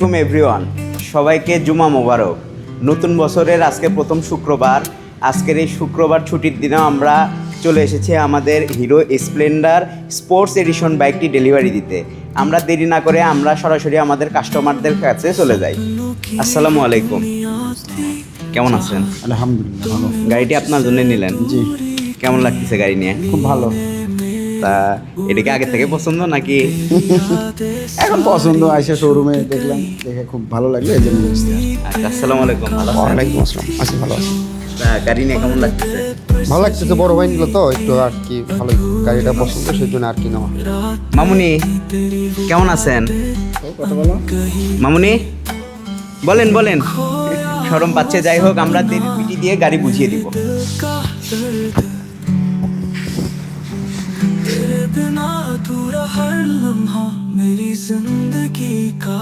আলাইকুম এভরিওয়ান সবাইকে জুমা মোবারক। নতুন বছরের আজকে প্রথম শুক্রবার। আজকের এই শুক্রবার ছুটির দিনেও আমরা চলে এসেছি আমাদের হিরো স্প্লেন্ডার স্পোর্টস এডিশন বাইকটি ডেলিভারি দিতে। আমরা দেরি না করে আমরা সরাসরি আমাদের কাস্টমারদের কাছে চলে যাই। আসসালামু আলাইকুম। কেমন আছেন? আলহামদুলিল্লাহ ভালো। গাড়িটি আপনার জন্য নিলেন? জি। কেমন লাগতেছে গাড়ি নিয়ে? খুব ভালো। তা এটা কি আগে থেকে পছন্দ নাকি? এখন পছন্দ আইসা শোরুমে দেখলাম দেখে খুব ভালো লাগল এই জন্য আচ্ছা আসসালামু আলাইকুম ভালো আছেন? ওয়ালাইকুম আসসালাম আছি ভালো আছি। তা গাড়ি নিয়ে কেমন লাগতেছে? ভালো লাগছে তো বড় ভাই নিল তো একটু আর কি ভালো গাড়িটা পছন্দ সেই জন্য আর কি নেওয়া। মামুনি কেমন আছেন? কথা মামুনি বলেন বলেন। সরম পাচ্ছে যাই হোক আমরা পিটি দিয়ে গাড়ি বুঝিয়ে দিব। अधूरा हर लम्हा मेरी ज़िंदगी का